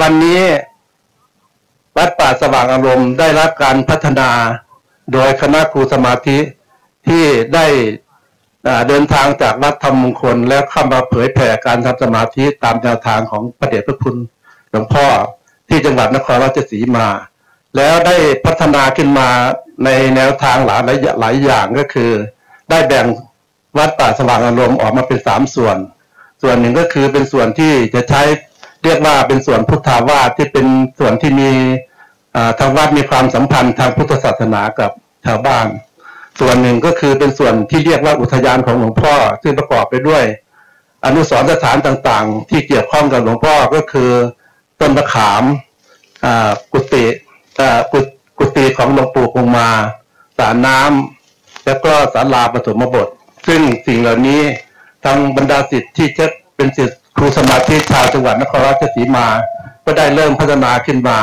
วันนี้วัดป่าสว่างอารมณ์ได้รับการพัฒนาโดยคณะครูสมาธิที่ได้เดินทางจากวัดธรรมมงคล แล้วเข้ามาเผยแผ่การทำสมาธิตามแนวทางของพระเดชพระคุณหลวงพ่อที่จังหวัดนครราชสีมา แล้วได้พัฒนาขึ้นมาในแนวทางหลายหลายอย่างก็คือ ได้แบ่งวัดป่าสว่างอารมณ์ออกมาเป็นสามส่วน ส่วนหนึ่งก็คือเป็นส่วนที่จะใช้ เรียกว่าเป็นส่วนพุทธาวาสที่เป็นส่วนที่มีทางวัดมีความสัมพันธ์ทางพุทธศาสนากับชาวบ้าน ส่วนหนึ่งก็คือเป็นส่วนที่เรียกว่าอุทยานของหลวงพ่อ ซึ่งประกอบไปด้วย อนุสรณ์สถานต่างๆ ที่เกี่ยวข้องกับหลวงพ่อก็คือต้นมะขามกุฏิกุฏิของหลวงปู่คงมาสารน้ำแล้วก็ศาลาปฐมบท ซึ่งสิ่งเหล่านี้ทางบรรดาสิทธิ์ที่จะเป็นสิทธิ ครูสมาธิชาวจังหวัดนครราชสีมา ก็ได้เริ่มพัฒนาขึ้นมา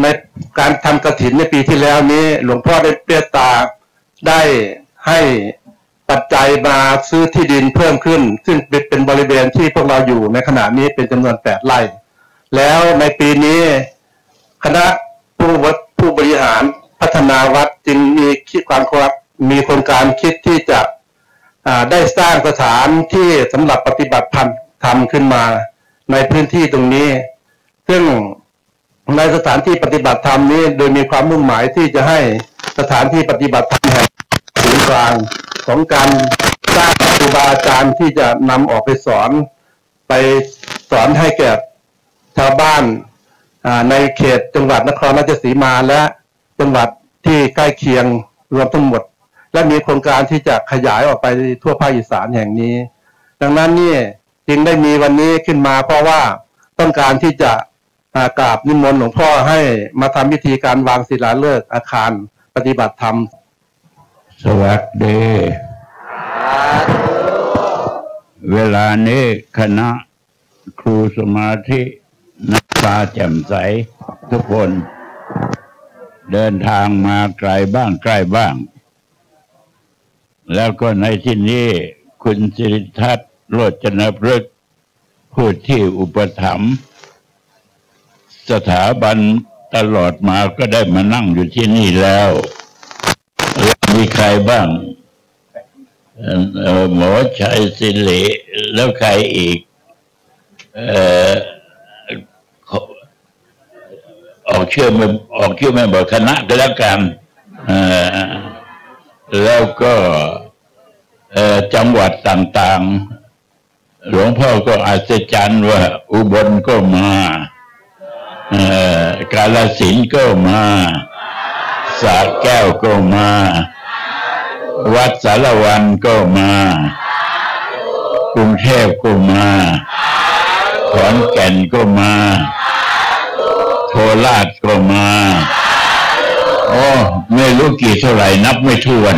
ในการทำกระถินในปีที่แล้วนี้ หลวงพ่อได้เปรียตาได้ให้ปัจจัยมาซื้อที่ดินเพิ่มขึ้น ซึ่งเป็นบริเวณที่พวกเราอยู่ในขณะนี้เป็นจำนวนแปดไร่ แล้วในปีนี้คณะผู้วัดผู้บริหารพัฒนาวัดจึงมีคิดความครับมีโครงการคิดที่จะได้สร้างสถานที่สำหรับปฏิบัติธรรม ทำขึ้นมาในพื้นที่ตรงนี้ ซึ่งในสถานที่ปฏิบัติธรรมนี้โดยมีความมุ่งหมายที่จะให้สถานที่ปฏิบัติธรรมแห่งศูนย์กลางของการสร้างครูบาอาจารย์ที่จะนำออกไปสอน ไปสอนให้แก่ชาวบ้านในเขตจังหวัดนครราชสีมาและจังหวัดที่ใกล้เคียงรวมทั้งหมด และมีโครงการที่จะขยายออกไปทั่วภาคอีสานแห่งนี้ ดังนั้นนี่ จึงได้มีวันนี้ขึ้นมา เพราะว่าต้องการที่จะกราบนิมนต์หลวงพ่อให้มาทำพิธีการวางศิลาฤกษ์อาคารปฏิบัติธรรม สวัสดี เวลานี้คณะครูสมาธินักตาแจ่มใส ทุกคน เดินทางมาไกลบ้างใกล้บ้าง แล้วก็ในที่นี้คุณสิริทัศน์ โรจนพฤกษ์ผู้ที่อุปถัมภ์สถาบันตลอดมาก็ได้มานั่งอยู่ที่นี่แล้วมีใครบ้างหมอชัยสิริแล้วใครอีกออกเชื่อไม่ออกเชื่อไม่บอกคณะก็แล้วกันแล้วก็จังหวัดต่าง ๆ หลวงพ่อก็อัศจรรย์ว่า อุบลก็มากาลสินก็มาสาแก้วก็มา วัดสารวันก็มากรุงเทพก็มาขอนแก่นก็มาโคราชก็มาโอ้ไม่รู้กี่เท่าไหร่นับไม่ถ้วน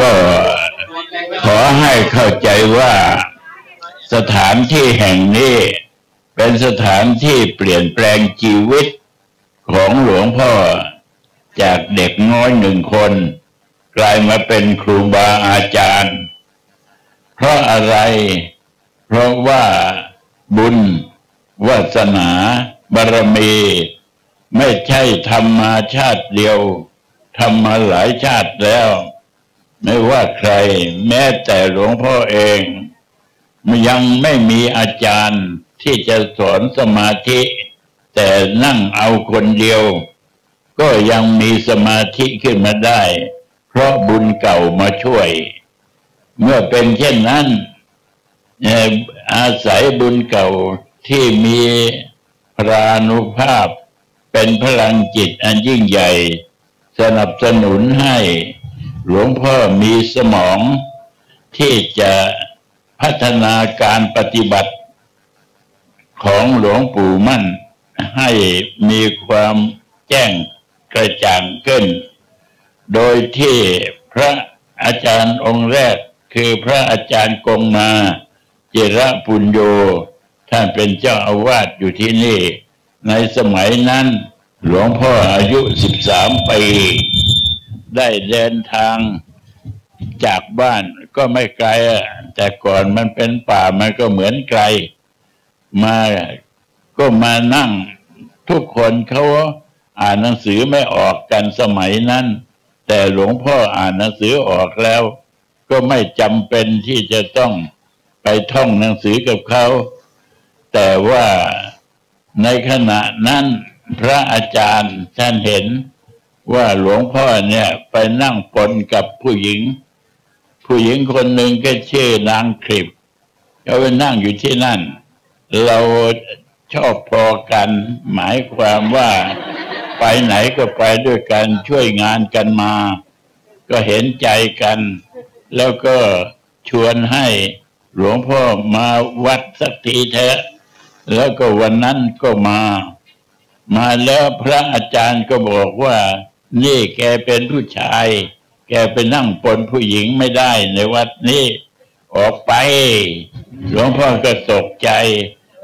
ก็ ให้เข้าใจว่าสถานที่แห่งนี้เป็นสถานที่เปลี่ยนแปลงชีวิตของหลวงพ่อจากเด็กน้อยหนึ่งคน กลายมาเป็นครูบาอาจารย์ เพราะอะไร เพราะว่าบุญวาสนา บารมี ไม่ใช่ทำมาชาติเดียวทำมาหลายชาติแล้ว ไม่ว่าใครแม้แต่หลวงพ่อเองยังไม่มีอาจารย์ที่จะสอนสมาธิ แต่นั่งเอาคนเดียว ก็ยังมีสมาธิขึ้นมาได้ เพราะบุญเก่ามาช่วย เมื่อเป็นเช่นนั้นอาศัยบุญเก่าที่มีพรานุภาพ เป็นพลังจิตอันยิ่งใหญ่ สนับสนุนให้ หลวงพ่อมีสมองที่จะพัฒนาการปฏิบัติของหลวงปู่มั่นให้มีความแจ้งกระจ่างขึ้น โดยที่พระอาจารย์องค์แรกคือพระอาจารย์กงมา เจระปุญโย ท่านเป็นเจ้าอาวาสอยู่ที่นี่ ในสมัยนั้นหลวงพ่ออายุสิบสามปี ได้เดินทางจากบ้านก็ไม่ไกลแต่ก่อนมันเป็นป่ามันก็เหมือนไกล มาก็ก็มานั่ง ทุกคนเขาอ่านหนังสือไม่ออกกันสมัยนั้น แต่หลวงพ่ออ่านหนังสือออกแล้ว ก็ไม่จำเป็นที่จะต้องไปท่องหนังสือกับเขา แต่ว่าในขณะนั้นพระอาจารย์ท่านเห็น ว่าหลวงพ่อเนี่ย ไปนั่งปนกับผู้หญิง ผู้หญิงคนหนึ่งก็ชื่อนางคลิปก็ไปนั่งอยู่ที่นั่น เราชอบพอกัน หมายความว่าไปไหนก็ไปด้วยกันช่วยงานกันมา ก็เห็นใจกัน แล้วก็ชวนให้หลวงพ่อมาวัดสักทีเถอะแล้วก็วันนั้นก็มา มาแล้วพระอาจารย์ก็บอกว่า นี่แกเป็นผู้ชาย แกไปนั่งปนผู้หญิงไม่ได้ในวัดนี้ออกไป หลวงพ่อก็ตกใจ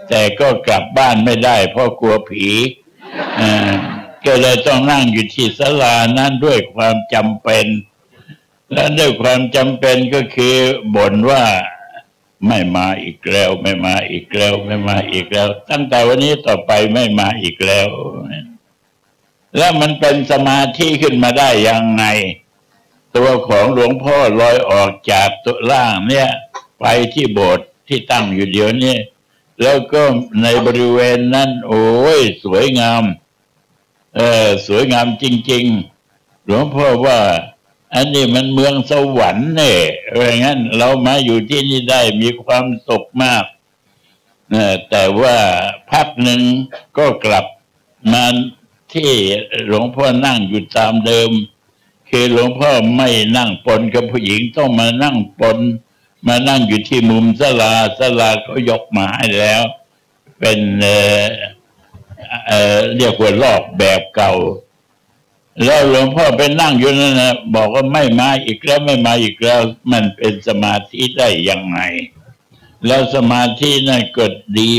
แต่ก็กลับบ้านไม่ได้ เพราะกลัวผีอ่าก็เลยต้องนั่งอยู่ที่ศาลานั้นด้วยความจำเป็น และด้วยความจำเป็นก็คือบ่นว่าไม่มาอีกแล้ว ไม่มาอีกแล้ว ไม่มาอีกแล้ว ตั้งแต่วันนี้ต่อไปไม่มาอีกแล้ว แล้วมันเป็นสมาธิขึ้นมาได้ยังไง ตัวของหลวงพ่อลอยออกจากตัวล่างเนี่ย ไปที่โบสถ์ที่ตั้งอยู่เดี๋ยวนี้แล้วก็ในบริเวณนั้น โอ้ย สวยงาม เออสวยงามจริง ๆ หลวงพ่อว่า อันนี้มันเมืองสวรรค์เนี่ยอะไรงั้น เรามาอยู่ที่นี่ได้มีความสุขมากแต่ว่าพักหนึ่งก็กลับมา ที่หลวงพ่อนั่งอยู่ตามเดิม คือหลวงพ่อไม่นั่งปนกับผู้หญิงต้องมานั่งปน มานั่งอยู่ที่มุมสลาสลาเขายกมาให้แล้ว เป็นเอ่อเอ่อเรียกว่ารอบแบบเก่า แล้วหลวงพ่อไปนั่งอยู่นั่นนะบอกว่าไม่มาอีกแล้วไม่มาอีกแล้ว มันเป็นสมาธิได้ยังไง แล้วสมาธินั่นก็ดี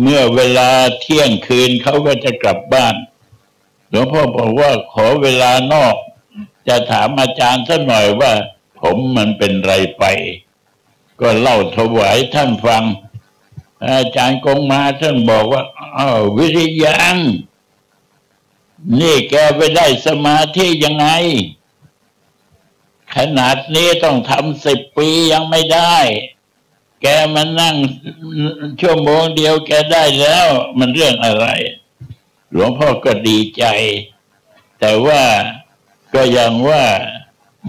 เมื่อเวลาเที่ยงคืนเขาก็จะกลับบ้านหลวงพ่อบอกว่าขอเวลานอก จะถามอาจารย์สักหน่อยว่า ผมมันเป็นไรไป ก็เล่าถวายท่านฟัง อาจารย์กงมาท่านบอกว่าอ้าววิริยังนี่แกไปได้สมาธิยังไง ขนาดนี้ต้องทำสิบปียังไม่ได้ แกมานั่งชั่วโมงเดียวแกได้แล้ว มันเรื่องอะไร หลวงพ่อก็ดีใจ แต่ว่าก็ยังว่า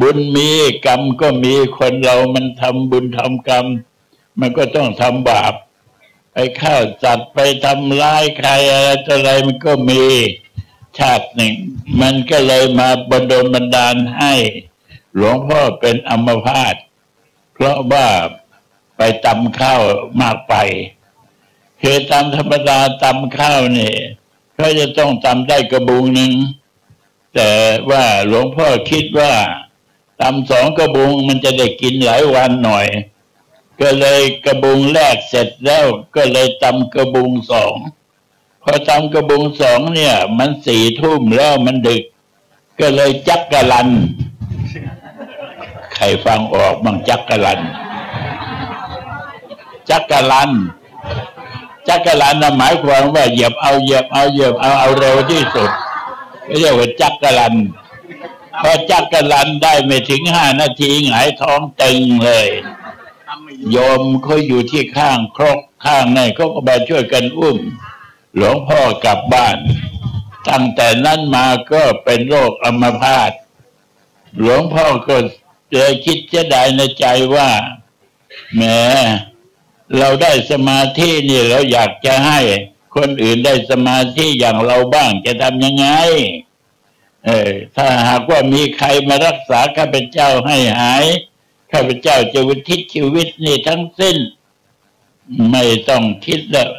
บุญมีกรรมก็มีคนเรามันทำบุญทำกรรม มันก็ต้องทำบาป ไปฆ่าสัตว์ไปทำร้ายใครอะไรต่ออะไรมันก็มีชาติหนึ่ง มันก็เลยมาบดลบันดาลให้ หลวงพ่อเป็นอัมพาตเพราะว่า ไปตำข้าวมากไปคือตำธรรมดาตำข้าวนี่ก็จะต้องตำได้กระบุงหนึ่งแต่ว่าหลวงพ่อคิดว่าตำสองกระบุงมันจะได้กินหลายวันหน่อย ก็เลยกระบุงแรกเสร็จแล้วก็เลยตำกระบุงสองพอทำกระบุงสองเนี่ย มันสี่ทุ่มแล้วมันดึก ก็เลยจักกะลัน ใครฟังออกบ้างจักกะลัน จักกะลันจักกะลันนหมายความว่าเหยียบเอาเหยียบเอาเหยียบเอาเอาเร็วที่สุดเรียกว่าจักกะลันพอจักกะลันได้ไม่ถึงห้านาทีหงายท้องตึงเลยโยมเขาอยู่ที่ข้างครกข้างในเขาก็มาช่วยกันอุ้ม หลวงพ่อกลับบ้าน ตั้งแต่นั้นมาก็เป็นโรคอัมพาตหลวงพ่อก็เลยคิดเสียดายในใจว่าแหม เราได้สมาธินี่เราอยากจะให้คนอื่นได้สมาธิอย่างเราบ้างจะทำยังไง เออถ้าหากว่ามีใครมารักษาข้าพเจ้าให้หายข้าพเจ้าจะวิทิศชีวิตนี่ทั้งสิ้น ไม่ต้องคิดแล้ว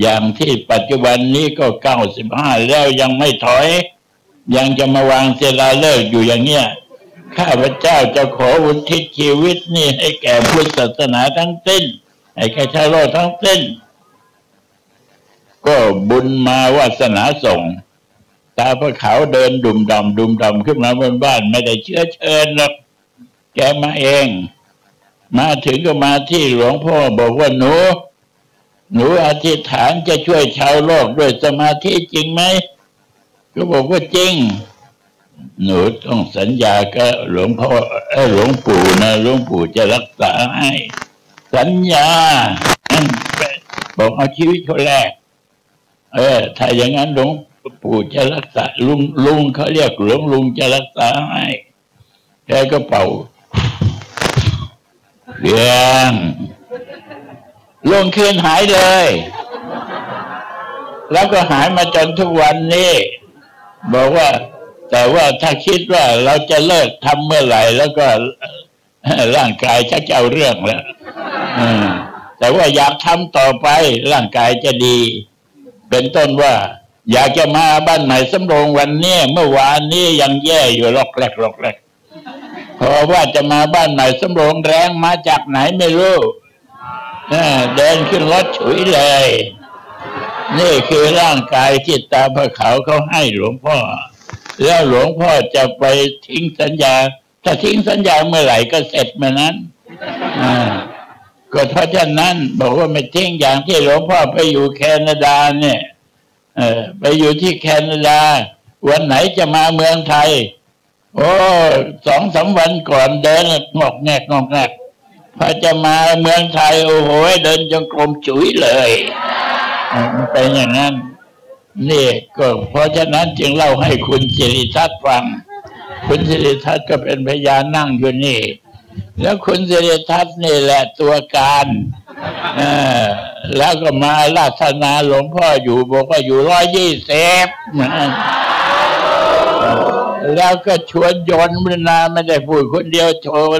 อย่างที่ปัจจุบันนี้ก็เก้าสิบห้าแล้วยังไม่ถอย ยังจะมาวางเสลาเลิกอยู่อย่างเนี้ยข้าพเจ้าจะขอวุทิศชีวิตนี่ให้แก่พุทธศาสนาทั้งสิ้น ให้แก่ชาโลกทั้งสิ้น ก็บุญมาวาสนาส่ง ตาพระเขาเดินดุมดำดุมดำขึ้นมาบนบ้าน ไม่ได้เชื้อเชิญหรอกแกมาเอง มาถึงก็มาที่หลวงพ่อบอกว่าหนู หนูอธิษฐานจะช่วยชาวโลกด้วยสมาธิจริงไหมก็บอกว่าจริงหนูต้องสัญญากับหลวงพ่อหลวงปู่นะหลวงปู่จะรักษาให้ สัญญาบอกเอาชีวิตเขาแรก เออ ถ้าอย่างนั้นหลวงปู่จะรักษาลุงลุงเขาเรียกหลวงลุงจะรักษาให้แกก็เป่าเรื่องลงคืนหายเลย แล้วก็หายมาจนทุกวันนี้ บอกว่า แต่ว่าถ้าคิดว่าเราจะเลิกทำเมื่อไหร่ แล้วก็ร่างกายชักจะเอาเรื่องแล้ว แต่ว่าอยากทำต่อไปร่างกายจะดี เป็นต้นว่า อยากจะมาบ้านใหม่สำโรงวันนี้เมื่อวานนี้ยังแย่อยู่ลอกแรกลอกแรกเพราะว่าจะมาบ้านใหม่สำโรงแรงมาจากไหนไม่รู้เดินขึ้นรถฉุยเลย นี่คือร่างกายที่ตาพระเขาเขาให้หลวงพ่อ แล้วหลวงพ่อจะไปทิ้งสัญญา ถ้าทิ้งสัญญาเมื่อไหร่ก็เสร็จเมานั้น ก็เพราะฉะนั้น บอกว่าไม่ทิ้งอย่างที่หลวงพ่อไปอยู่แคนาดาเนี่ยเออไปอยู่ที่แคนาดา วันไหนจะมาเมืองไทย โอ้สองสาวันก่อนเดินงอกแงกงอกแงกพอจะมาเมืองไทย โอ้โหเดินจงกรมจุ๋ยเลยมันเป็นอย่างนั้นนี่ก็เพราะฉะนั้นจึงเล่าให้คุณสิริทัศน์ฟัง คุณสิริทัศน์ก็เป็นพยานนั่งอยู่นี่ แล้วคุณเสิริทัศน์นี่แหละตัวการอแล้วก็มาลาธนาหลวงพ่ออยู่บอกว่าอยู่ร้อยยี่สิบแล้วก็ชวนยนมนาไม่ได้พูดคนเดียวโชว์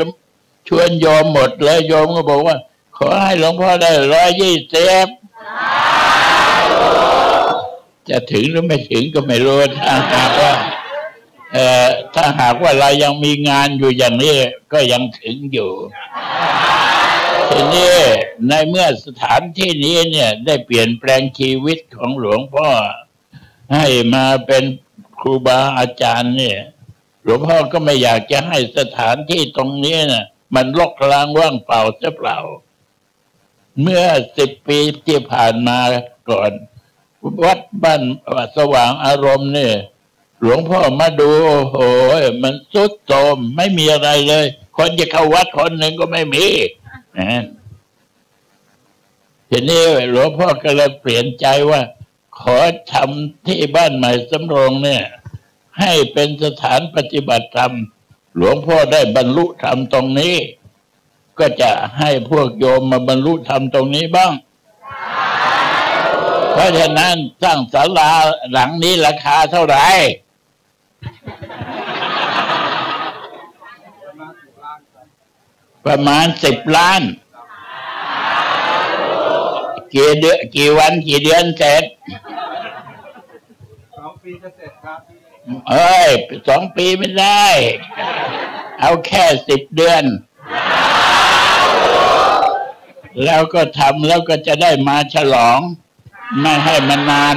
ชวนโยมหมดเลยโยมก็บอกว่า ขอให้หลวงพ่อได้ร้อยยี่สิบจะถึงหรือไม่ถึงก็ไม่รู้ถ้าหากว่า เอ่อถ้าหากว่าเรายังมีงานอยู่อย่างนี้ก็ยังถึงอยู่ทีนี้ในเมื่อสถานที่นี้เนี่ย ได้เปลี่ยนแปลงชีวิตของหลวงพ่อ ให้มาเป็นครูบาอาจารย์เนี่ย หลวงพ่อก็ไม่อยากจะให้สถานที่ตรงนี้นะ่ะ มันลกลางว่างเปล่าจะเปล่า เมื่อสิบปีที่ผ่านมาก่อน วัดบ้านสว่างอารมณ์เนี่ย หลวงพ่อมาดูโอ้โหมันสุดโทมไม่มีอะไรเลย คนจะเข้าวัดคนหนึ่งก็ไม่มีนะทีนี้หลวงพ่อก็เลยเปลี่ยนใจว่า ขอทำที่บ้านใหม่สำโรงเนี่ย ให้เป็นสถานปฏิบัติธรรม หลวงพ่อได้บรรลุธรรมตรงนี้ ก็จะให้พวกโยมมาบรรลุธรรมตรงนี้บ้าง เพราะฉะนั้นสร้างศาลาหลังนี้ราคาเท่าไหร่ ประมาณสิบล้าน กี่เดือนกี่วันกี่เดือนเสร็จสองปีจะเสร็จครับเอ้ยสองปีไม่ได้ เอาแค่สิบเดือน แล้วก็ทำแล้วก็จะได้มาฉลอง ไม่ให้มันนาน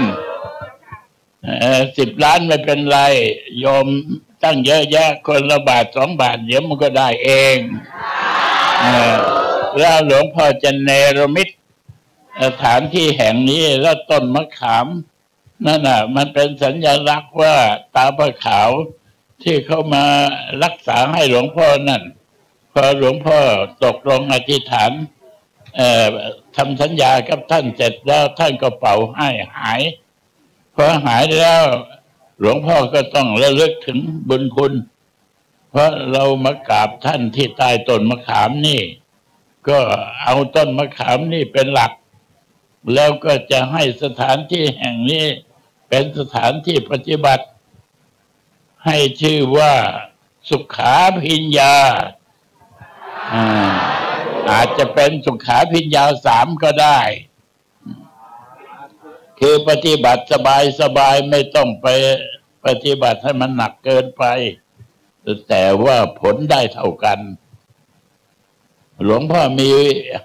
สิบล้านไม่เป็นไรโยมตั้งเยอะแยะคนละบาทสองบาทเดี๋ยวมันก็ได้เอง แล้วหลวงพ่อจะเนรมิตสถานที่แห่งนี้แล้วต้นมะขามนั่นน่ะ มันเป็นสัญญลักษณ์ว่าตาพระขาวที่เขามารักษาให้หลวงพ่อนั่นพอหลวงพ่อตกลงอธิษฐานทำสัญญากับท่านเสร็จแล้วท่านก็เป่าให้หายพอหายแล้ว หลวงพ่อก็ต้องระลึกถึงบุญคุณ เพราะเรามากราบท่านที่ใต้ต้นมะขามนี่ ก็เอาต้นมะขามนี่เป็นหลัก แล้วก็จะให้สถานที่แห่งนี้เป็นสถานที่ปฏิบัติ ให้ชื่อว่าสุขาพิญญา อาจจะเป็นสุขาพิญญาสามก็ได้ คือปฏิบัติสบายสบายไม่ต้องไปปฏิบัติให้มันหนักเกินไป แต่ว่าผลได้เท่ากัน หลวงพ่อมี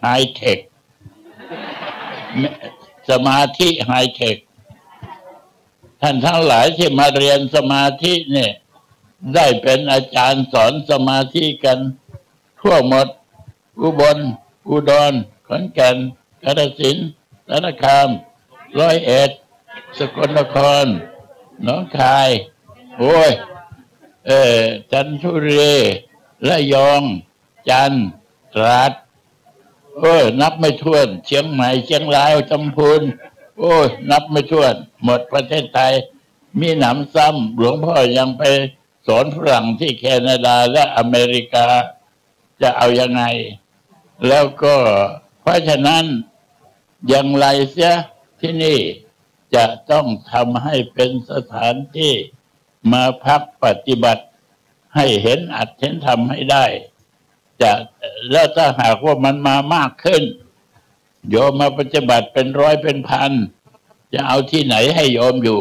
ไฮเทค สมาธิไฮเทค ท่านทั้งหลายที่มาเรียนสมาธิเนี่ย ได้เป็นอาจารย์สอนสมาธิกัน ทั่วหมด อุบล อุดรขอนแก่นกระสินสารคาม ร้อยเอ็ด สกลนคร หนองคาย โอ้ย เออจันทุเรีระยอง จันตราดโอ้ยนับไม่ถ้วน เชียงใหม่เชียงรายจำพูนโอ้ยนับไม่ถ้วน หมดประเทศไทย มีหนำซ้ำหลวงพ่อยังไปสอนฝรั่งที่แคนาดาและอเมริกาจะเอายังไง แล้วก็เพราะฉะนั้นอย่างไรเสียที่นี่จะต้องทำให้เป็นสถานที่ มาพักปฏิบัติให้เห็นอัดเห็นทำให้ได้ จะแล้วถ้าหากว่ามันมามากขึ้น โยมมาปฏิบัติเป็นร้อยเป็นพัน จะเอาที่ไหนให้โยมอยู่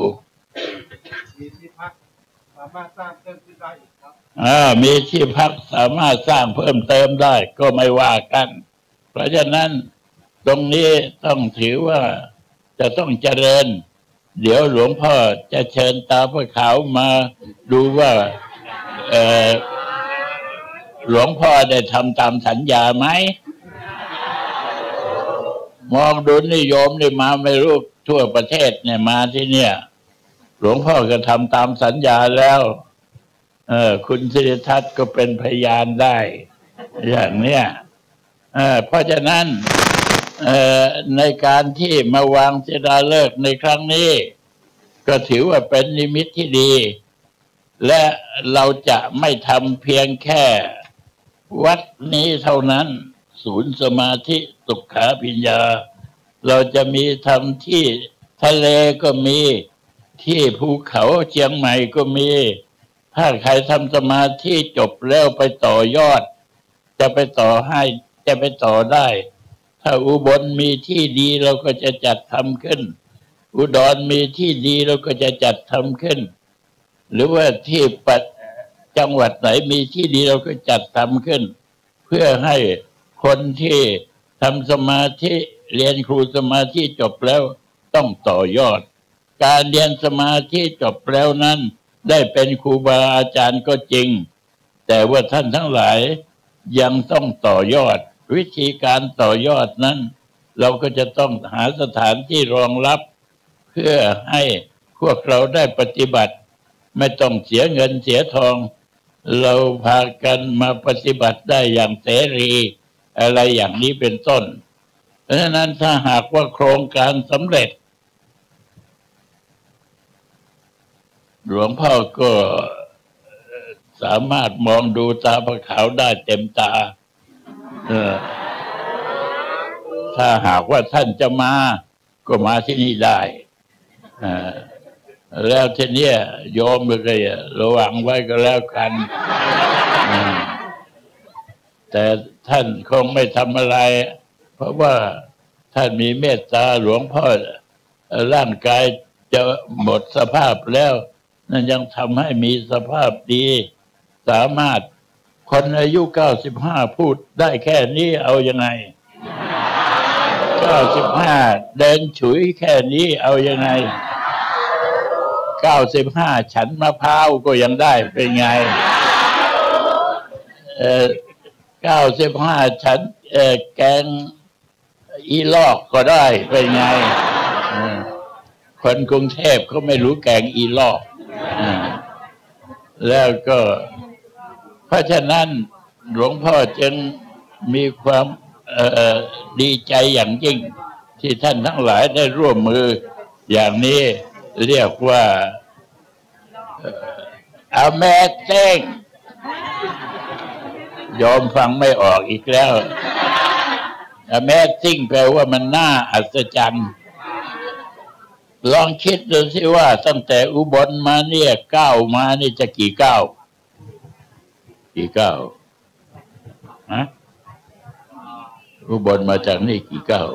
มีที่พักสามารถสร้างเพิ่มขึ้นได้อีกครับอ่ามีที่พักสามารถสร้างเพิ่มเติมได้ ก็ไม่ว่ากัน เพราะฉะนั้นตรงนี้ต้องถือว่าจะต้องเจริญ เดี๋ยวหลวงพ่อจะเชิญตาพระขาวมาดูว่าหลวงพ่อได้ทำตามสัญญาไหม มองดูนิยมนี่มาไม่รู้ทั่วประเทศเนี่ยมาที่เนี่ย หลวงพ่อก็ทำตามสัญญาแล้ว เออ คุณสิริทัศน์ก็เป็นพยานได้ อย่างเนี้ย เออเพราะฉะนั้น ในการที่มาวางเสดาเลิกในครั้งนี้ ก็ถือว่าเป็นนิมิตที่ดี และเราจะไม่ทำเพียงแค่ วัดนี้เท่านั้น ศูนย์สมาธิสุขาพิญญา เราจะมีทำที่ทะเลก็มีที่ภูเขาเชียงใหม่ก็มี ถ้าใครทำสมาธิจบแล้วไปต่อยอด จะไปต่อให้จะไปต่อได้ ถ้าอุบลมีที่ดีเราก็จะจัดทำขึ้น อุดรมีที่ดีเราก็จะจัดทำขึ้น หรือว่าที่ปัดจังหวัดไหนมีที่ดีเราก็จัดทำขึ้น เพื่อให้คนที่ทำสมาธิเรียนครูสมาธิจบแล้วต้องต่อยอด การเรียนสมาธิจบแล้วนั้น ได้เป็นครูบาอาจารย์ก็จริง แต่ว่าท่านทั้งหลายยังต้องต่อยอด วิธีการต่อยอดนั้น เราก็จะต้องหาสถานที่รองรับ เพื่อให้พวกเราได้ปฏิบัติ ไม่ต้องเสียเงินเสียทอง เราพากันมาปฏิบัติได้อย่างเสรี อะไรอย่างนี้เป็นต้น เพราะฉะนั้นถ้าหากว่าโครงการสำเร็จ หลวงพ่อก็สามารถมองดูตาพระขาวได้เต็มตา เออ ถ้าหากว่าท่านจะมา ก็มาที่นี่ได้แล้วทีนี้ยโยมก็อย่าระวังไว้ก็แล้วกัน แต่ท่านคงไม่ทำอะไร เพราะว่าท่านมีเมตตาหลวงพ่อร่างกายจะหมดสภาพแล้ว นั่นยังทำให้มีสภาพดี สามารถ คนอายุเก้าสิบห้าพูดได้แค่นี้เอายังไงเก้าสิบห้าเดินฉุยแค่นี้เอายังไงเก้าสิบห้าฉันมะพร้าวก็ยังได้เป็นไงเออเก้าสิบห้าฉันเออแกงอีลอกก็ได้เป็นไงคนกรุงเทพเขาไม่รู้แกงอีลอกอแล้วก็ ราะฉะนั้นหลวงพ่อจึงมีความดีใจอย่างยิ่ง ที่ท่านทั้งหลายได้ร่วมมืออย่างนี้เรียกว่าอเมเซ้งยอมฟังไม่ออกอีกแล้วอเมซิ่งแปลว่ามันน่าอัศจรรย์ ลองคิดดูสิว่าตั้งแต่อุบลมาเนี่ยก้าวมานี่จะกี่ก้าว กี่ก้าวฮะอุบลมาจากนี่กี่ก้าว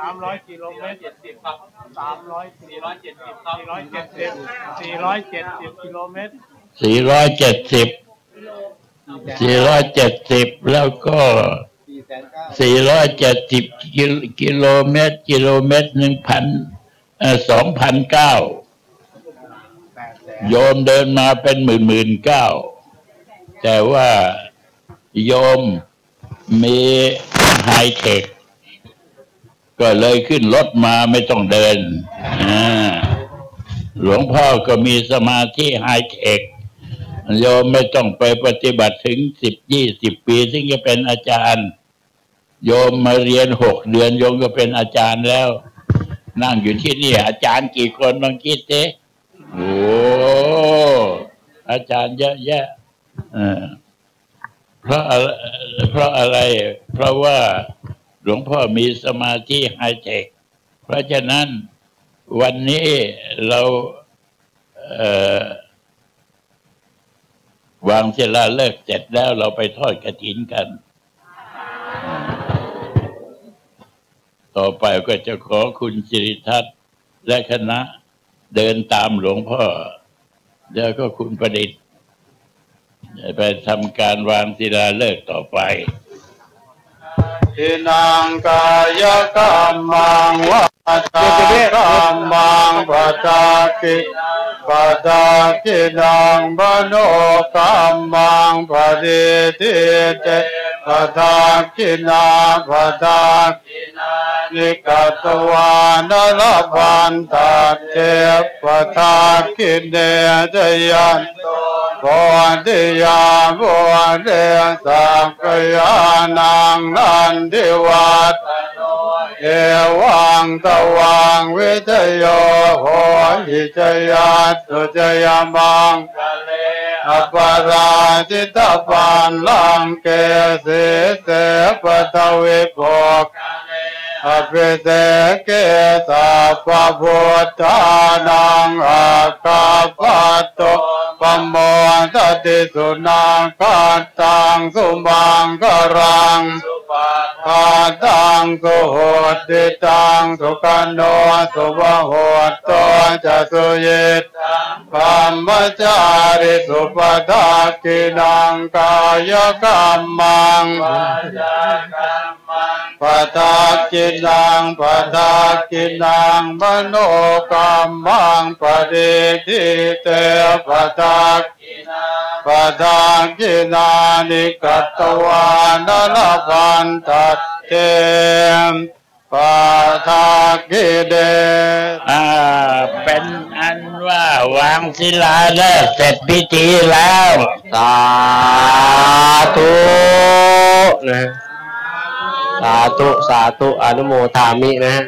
สามร้อยกิโลเมตรเจ็ดสิบครับสามร้อยสี่ร้อยเจ็ดสิบสี่ร้อยเจ็ดสิบสี่ร้อยเจ็ดสิบกิโลเมตรสี่ร้อยเจ็ดสิบสี่ร้อยเจ็ดสิบแล้วก็สี่แสนเก้าสี่ร้อยเจ็ดสิบกิโลเมตร กิโลเมตรหนึ่งพันสองพันเก้าแปดแสน โยมเดินมาเป็นหมื่นหมื่นเก้า แต่ว่าโยมมีไฮเทค ก็เลยขึ้นรถมาไม่ต้องเดิน หลวงพ่อก็มีสมาธิไฮเทค โยมไม่ต้องไปปฏิบัติถึงสิบยี่สิบปี ซึ่งจะเป็นอาจารย์ โยมมาเรียนหกเดือน โยมก็เป็นอาจารย์แล้ว นั่งอยู่ที่นี่อาจารย์กี่คนลองคิดเต้ โอ้อาจารย์เยอะแยะเพราะอะไรเพราะอะไร เพราะว่าหลวงพ่อมีสมาธิไฮเทคเพราะฉะนั้นวันนี้เราเวางศิลาเลิกเสร็จแล้วเราไปทอดกระถินกัน ต่อไปก็จะขอคุณสิริทัศน์และคณะ เดินตามหลวงพ่อ แล้วก็คุณประดิษฐ์ ไปทำการวางศิลาฤกษ์ต่อไปทินังกายกรรมังวาจากรรมังปัจจกิปัจจกินังมโนกรรมังปฏิทิเตปัจจกินาปัจจกินา นิกัตวานรพันตัดเทปัจจกิเนจยันโตโพธิยาโพธิสักยานังนันทิวัตเอวังตวังวิทโยโหหิจยัตตุจยามังอปาราจิตาปันลังเกสิเสปตวิปก อภิเสกตาปะพุทธานังอาคาปัตโตปะโมตติสุนังคัตตังสุมังกรังคาตังสุโหติตังสุขันโนสุวะโหตโตจะสุยิตปัมมจาริสุปทากินังกายกรรมัง ปทากินังปทากินังมโนกรรมังปฏิทิเตปทากินาปทากินานิกัตตวานรพันตัดเตมปทากิเดอ่าเป็นอันว่าวางศิลาฤกษ์เสร็จพิธีแล้ว สาธุนะฮะ สาธุ สาธุ อนุโมทามินะฮะ